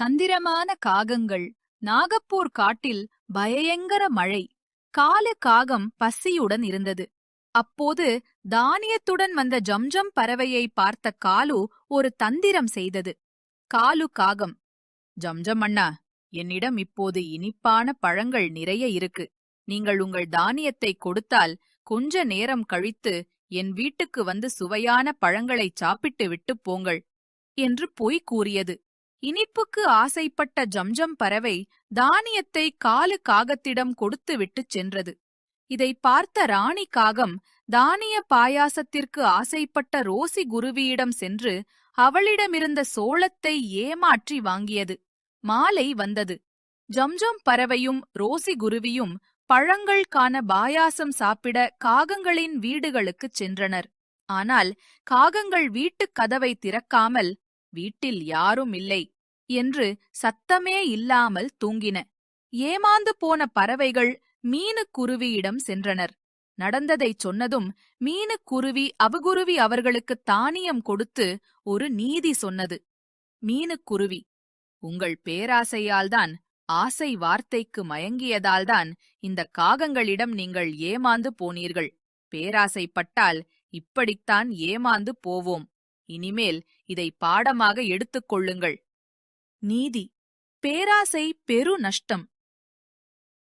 தந்திரமான காகங்கள். நாகப்பூர் காட்டில் பயங்கர மழை. காலு காகம் பசியுடன் இருந்தது. அப்போது தானியத்துடன் வந்த ஜம்ஜம் பறவையை பார்த்த காலு ஒரு தந்திரம் செய்தது. காலு காகம். ஜம்ஜம் அண்ணா என்னிடம் இப்போது இனிப்பான பழங்கள் நிறைய இருக்கு. நீங்கள் உங்கள் தானியத்தை கொடுத்தால் கொஞ்ச நேரம் கழித்து என் வீட்டுக்கு வந்து சுவையான பழங்களை சாப்பிட்டு விட்டு போங்கள் என்று பொய் கூறியது. இனிப்புக்கு ஆசைப்பட்ட ஜம்ஜம் பறவை தானியத்தை காலு காகத்திடம் கொடுத்து விட்டுச் சென்றது. இதை பார்த்த ராணி காகம் தானிய பாயாசத்திற்கு ஆசைப்பட்ட ரோசி குருவியிடம் சென்று அவளிடமிருந்த சோளத்தை ஏமாற்றி வாங்கியது. மாலை வந்தது. ஜம்ஜம் பறவையும் ரோசி குருவியும் பழங்கள் காண பாயாசம் சாப்பிட காகங்களின் வீடுகளுக்குச் சென்றனர். ஆனால் காகங்கள் வீட்டுக் கதவை திறக்காமல் வீட்டில் யாரும் இல்லை. என்று சத்தமே இல்லாமல் தூங்கின. ஏமாந்து போன பறவைகள் மீனுக்குருவியிடம் சென்றனர். நடந்ததைச் சொன்னதும் மீனுக்குருவி அவகுருவி அவர்களுக்கு தானியம் கொடுத்து ஒரு நீதி சொன்னது. மீனுக்குருவி உங்கள் பேராசையால்தான் ஆசை வார்த்தைக்கு மயங்கியதால்தான் இந்த காகங்களிடம் நீங்கள் ஏமாந்து போனீர்கள். பேராசைப்பட்டால் இப்படித்தான் ஏமாந்து போவோம். இனிமேல் இதை பாடமாக எடுத்துக் கொள்ளுங்கள். நீதி. பேராசை பெரு நஷ்டம்